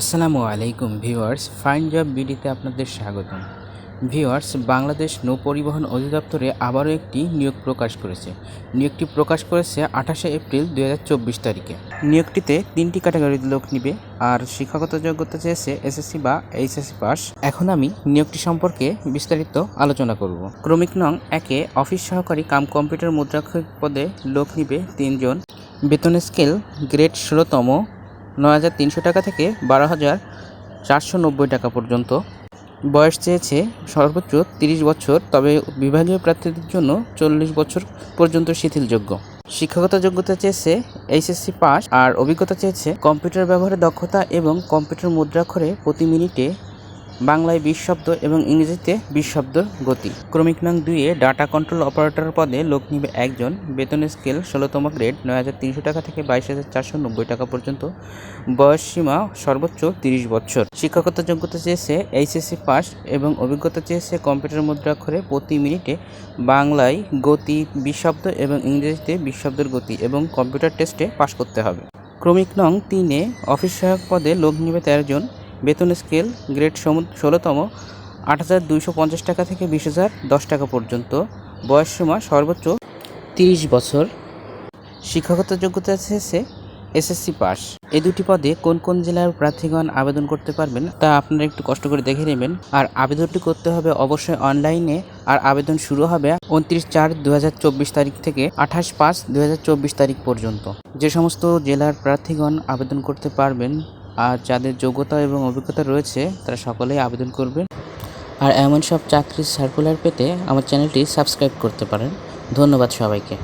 আসসালামু আলাইকুম viewers, fine job বিডিতে আপনাদের স্বাগতম। ভিউয়ার্স, বাংলাদেশ নৌ পরিবহন অধিদপ্তরে আবারও একটি নিয়োগ প্রকাশ করেছে। নিয়োগটি প্রকাশ করেছে আঠাশে এপ্রিল দু হাজার চব্বিশ তারিখে। নিয়োগটিতে তিনটি ক্যাটাগরির লোক নিবে, আর শিক্ষাগত যোগ্যতা চেয়েছে এসএসসি বা এইচএসসি পাস। এখন আমি নিয়োগটি সম্পর্কে বিস্তারিত আলোচনা করব। ক্রমিক নং একে অফিস সহকারী কাম কম্পিউটার মুদ্রাক্ষরিক পদে লোক নিবে তিনজন। বেতন স্কেল গ্রেড ষোলোতম। নয় হাজার তিনশো টাকা থেকে বারো হাজার চারশো নব্বই টাকা পর্যন্ত। বয়স চেয়েছে সর্বোচ্চ তিরিশ বছর, তবে বিভাগীয় প্রার্থীদের জন্য চল্লিশ বছর পর্যন্ত শিথিলযোগ্য। শিক্ষাগত যোগ্যতা চেয়েছে এইচএসসি পাস আর অভিজ্ঞতা চেয়েছে কম্পিউটার ব্যবহারে দক্ষতা এবং কম্পিউটার মুদ্রাক্ষরে প্রতি মিনিটে বাংলায় বিশ শব্দ এবং ইংরেজিতে বিশ শব্দ গতি। ক্রমিক নং দুইয়ে ডাটা কন্ট্রোল অপারেটর পদে লোক নিবে একজন। বেতন স্কেল ষোলোতম গ্রেড, নয় হাজার তিনশো টাকা থেকে বাইশ হাজার চারশো নব্বই টাকা পর্যন্ত। বয়স সীমা সর্বোচ্চ তিরিশ বছর। শিক্ষাগত যোগ্যতা চেয়েছে এইচএসসি পাস এবং অভিজ্ঞতা চেয়েছে কম্পিউটার মুদ্রাক্ষরে প্রতি মিনিটে বাংলায় গতি বিশ শব্দ এবং ইংরেজিতে বিশ শব্দের গতি এবং কম্পিউটার টেস্টে পাশ করতে হবে। ক্রমিক নং তিনে অফিস সহায়ক পদে লোক নিবে তেরো জন। বেতন স্কেল গ্রেড ষোলোতম আট হাজার দুইশো পঞ্চাশ টাকা থেকে বিশ হাজার দশ টাকা পর্যন্ত। বয়স সীমা সর্বোচ্চ তিরিশ বছর। শিক্ষাগত যোগ্যতা শেষে এসএসসি পাস। এই দুটি পদে কোন কোন জেলার প্রার্থীগণ আবেদন করতে পারবেন তা আপনারা একটু কষ্ট করে দেখে নেবেন। আর আবেদনটি করতে হবে অবশ্যই অনলাইনে। আর আবেদন শুরু হবে উনত্রিশ চার দু তারিখ থেকে আঠাশ পাঁচ দু তারিখ পর্যন্ত। যে সমস্ত জেলার প্রার্থীগণ আবেদন করতে পারবেন আর যাদের যোগ্যতা এবং অভিজ্ঞতা রয়েছে, তারা সকলেই আবেদন করবেন। আর এমন সব চাকরির সার্কুলার পেতে আমার চ্যানেলটি সাবস্ক্রাইব করতে পারেন। ধন্যবাদ সবাইকে।